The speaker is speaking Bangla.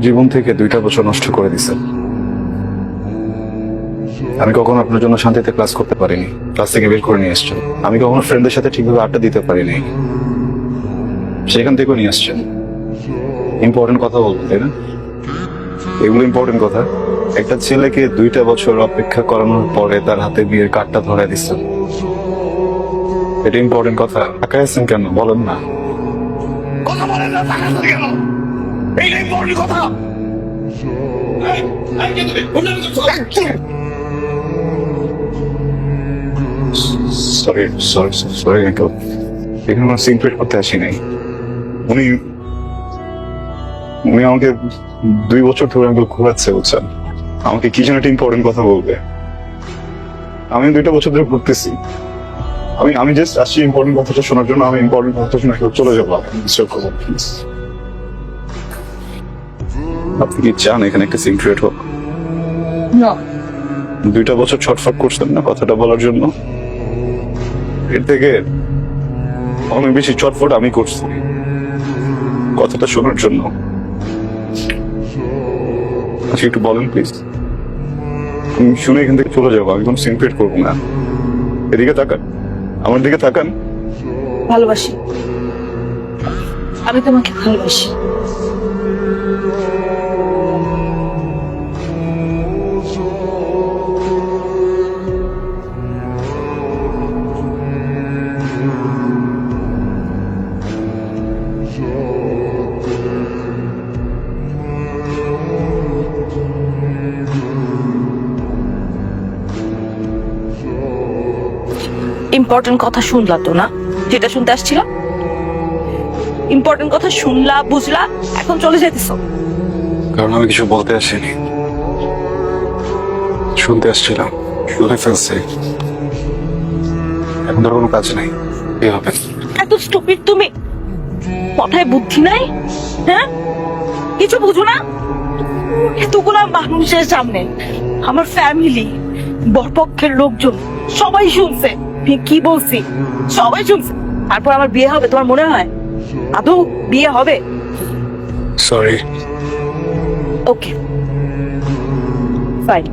জীবন থেকে দুইটা বছর নষ্ট করে দিছেন আমি কখনো আপনার জন্য শান্তিতে ক্লাস করতে পারিনি। ক্লাস থেকে বের করে নিয়ে এসছেন আমি কখনো ফ্রেন্ডদের সাথে ঠিকভাবে আড্ডা দিতে পারিনি। সেখান থেকেও নিয়ে আসছেন। ইম্পর্টেন্ট কথা বলবেন তাই না? এগুলো ইম্পর্টেন্ট কথা। একটা ছেলেকে দুইটা বছর অপেক্ষা করানোর পরে তার হাতে বিয়ের কার্ডটা ধরে দিচ্ছেন। এটা ইম্পর্টেন্ট কথা। টাকা আছেন কেন? বলেন না। কথা বলেন না কথা? সরি সরি সরি আঙ্কেল এখানে সিনক্রেট করতে আসি নাই। উনি উনি আমাকে দুই বছর ধরে আঙ্কেল ঘোরাচ্ছে বুঝছেন? আমাকে কি যেন একটা ইম্পর্টেন্ট কথা বলবে। আমি দুইটা বছর ধরে ঘুরতেছি। আমি আমি জাস্ট আসছি ইম্পর্টেন্ট কথাটা শোনার জন্য। আমি ইম্পর্টেন্ট কথাটা শুনে কেউ চলে যাব। ডিস্টার্ব করব প্লিজ আপনি কি চান এখানে একটা সিনক্রেট হোক? না। দুইটা বছর ছটফট করছেন না কথাটা বলার জন্য? এর থেকে অনেক বেশি ছটফট আমি করছি। কথাটা শোনার জন্য। আচ্ছা একটু বলেন প্লিজ আমি শুনে এখান থেকে চলে যাব আমি কোনো সিনক্রেট করব না। এদিকে তাকান। আমার দিকে তাকান। ভালোবাসি। আমি তোমাকে ভালোবাসি। ইম্পর্টেন্ট কথা শুনলা তো না? যেটা শুনতে আসছিল? ইম্পর্টেন্ট কথা শুনলা বুঝলা এখন চলে যেতেছো কারণ আমি কিছু বলতে আসিনি। শুনতে আসছিলাম শুনে ফেলছি এখন ধর কোনো কাজ নেই কি হবে। এত স্টুপিড তুমি। কথায় বুদ্ধি নাই? হ্যাঁ? কিছু বুঝো না? এতগুলা মানুষের সামনে আমার ফ্যামিলি বরপক্ষের লোকজন সবাই শুনছে। কি বলছি? সবাই শুনছে। তারপর আমার বিয়ে হবে তোমার মনে হয়? আদৌ বিয়ে হবে? Sorry okay fine